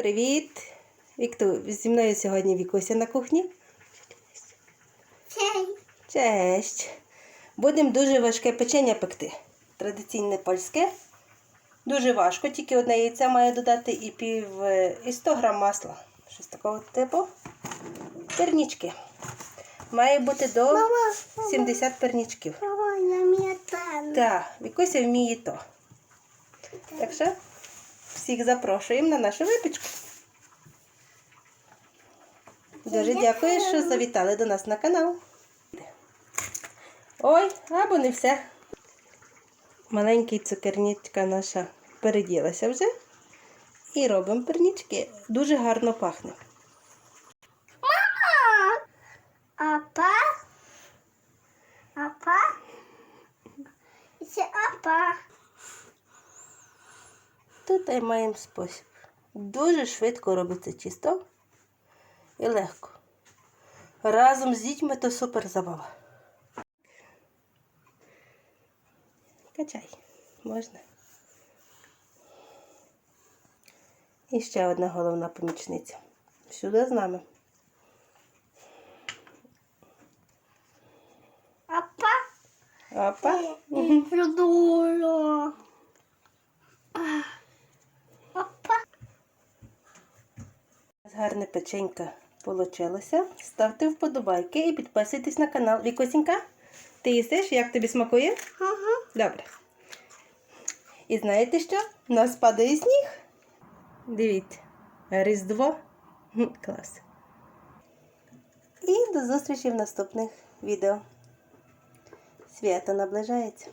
Привіт! Вікту, зі мною сьогодні Вікуся на кухні. Чай. Честь! Будемо дуже важке печення пекти. Традиційне польське. Дуже важко, тільки одне яйце має додати і пів і 100 грам масла. Щось такого типу. Пернічки. Має бути до Мама, 70 пернічків. Мама, я там. Так, Вікуся вміє то. Так що всіх запрошуємо на нашу випічку. Дуже дякую, що завітали до нас на канал. Ой, або не все. Маленький цукернічка наша переділася вже. І робимо пернічки. Дуже гарно пахне. Апа. Апа. Це апа. Тут і маємо спосіб. Дуже швидко робиться чисто і легко. Разом з дітьми то супер забава. Качай, можна. І ще одна головна помічниця. Всюди з нами. Апа. Апа. Гарне печенька получилося. Ставте вподобайки і підписуйтесь на канал. Вікосінька, ти їсиш? Як тобі смакує? Ага. Добре. І знаєте що? У нас падає сніг. Дивіться, Різдво. Клас. І до зустрічі в наступних відео. Свято наближається.